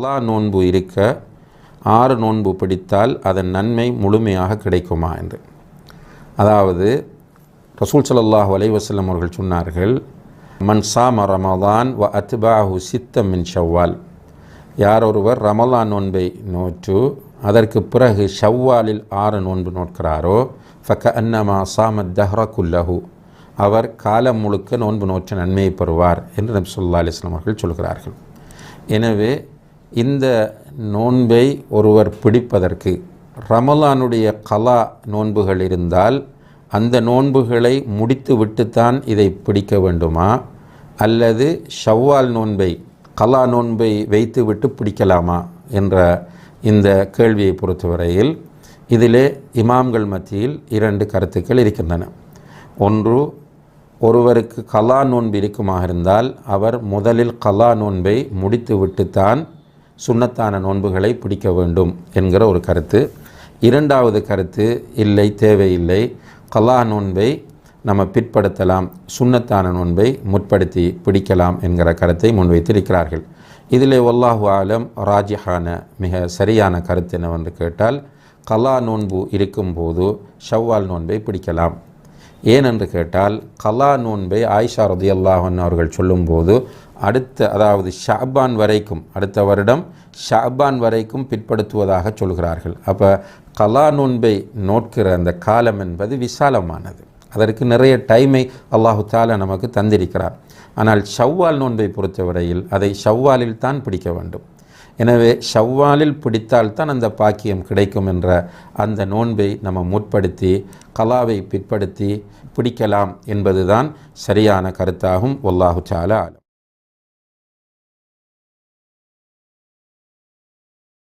கலா நோன்பு இருக்க ஆறு நோன்பு பிடித்தால் அதன் நன்மை முழுமையாக கிடைக்குமா என்று. அதாவது ரசூல் ஸல்லல்லாஹு அலைஹி அவர்கள் சொன்னார்கள் மன் சாம ரமதான் வ அத்பாஹு சித்தம் மின் ஷவ்வால். யார் ஒருவர் ரமலான் நோன்பை நோற்று அதற்கு பிறகு ஷவ்வாலில் ஆறு நோன்பு நோட்கிறாரோ ஃபக்க அன்னமா சாமத் தஹ்ர குல்லஹு. அவர் காலம் முழுக்க நோன்பு நோற்ற நன்மையை பெறுவார் என்று நபி சொல்லா அலிஸ்லாம் அவர்கள் சொல்கிறார்கள். எனவே இந்த நோன்பை ஒருவர் பிடிப்பதற்கு ரமலானுடைய கலா நோன்புகள் இருந்தால் அந்த நோன்புகளை முடித்து விட்டுத்தான் இதை பிடிக்க வேண்டுமா? அல்லது ஷவ்வால் நோன்பை கலா நோன்பை வைத்து விட்டு பிடிக்கலாமா? என்ற இந்த கேள்வியை பொறுத்தவரையில் இதிலே இமாம்கள் மத்தியில் இரண்டு கருத்துக்கள் இருக்கின்றன. ஒன்று ஒருவருக்கு கலா நோன்பு இருக்குமாக இருந்தால் அவர் முதலில் கலா நோன்பை முடித்து விட்டுத்தான் சுண்ணத்தான நோன்புகளை பிடிக்க வேண்டும் என்கிற ஒரு கருத்து. இரண்டாவது கருத்து இல்லை தேவையில்லை. கலா நோன்பை நம்ம பிற்படுத்தலாம் சுண்ணத்தான நோன்பை முற்படுத்தி பிடிக்கலாம் என்கிற கருத்தை முன்வைத்திருக்கிறார்கள். இதிலே ஒல்லாஹு ஆலம் ராஜிஹான மிக சரியான கருத்து என்னவென்று கேட்டால் கலா நோன்பு இருக்கும்போது ஷவ்வால் நோன்பை பிடிக்கலாம். ஏனென்று கேட்டால் கலா நோன்பை ஆயிஷா ரதியல்லாஹன் அவர்கள் சொல்லும்போது அடுத்த அதாவது ஷாபான் வரைக்கும் அடுத்த வருடம் ஷாபான் வரைக்கும் பிற்படுத்துவதாக சொல்கிறார்கள். அப்போ கலா நோன்பை நோட்கிற அந்த காலம் என்பது விசாலமானது. அதற்கு நிறைய டைமை அல்லாஹு தாலா நமக்கு தந்திருக்கிறார் ஆனால் ஷவ்வால் நோன்பை பொறுத்தவரையில் அதை ஷவ்வாலில் தான் பிடிக்க வேண்டும். எனவே ஷவ்வாலில் பிடித்தால்தான் அந்த பாக்கியம் கிடைக்கும் என்ற அந்த நோன்பை நம்ம முற்படுத்தி கலாவை பிற்படுத்தி பிடிக்கலாம் என்பதுதான் சரியான கருத்தாகும். ஒல்லாஹு சாலா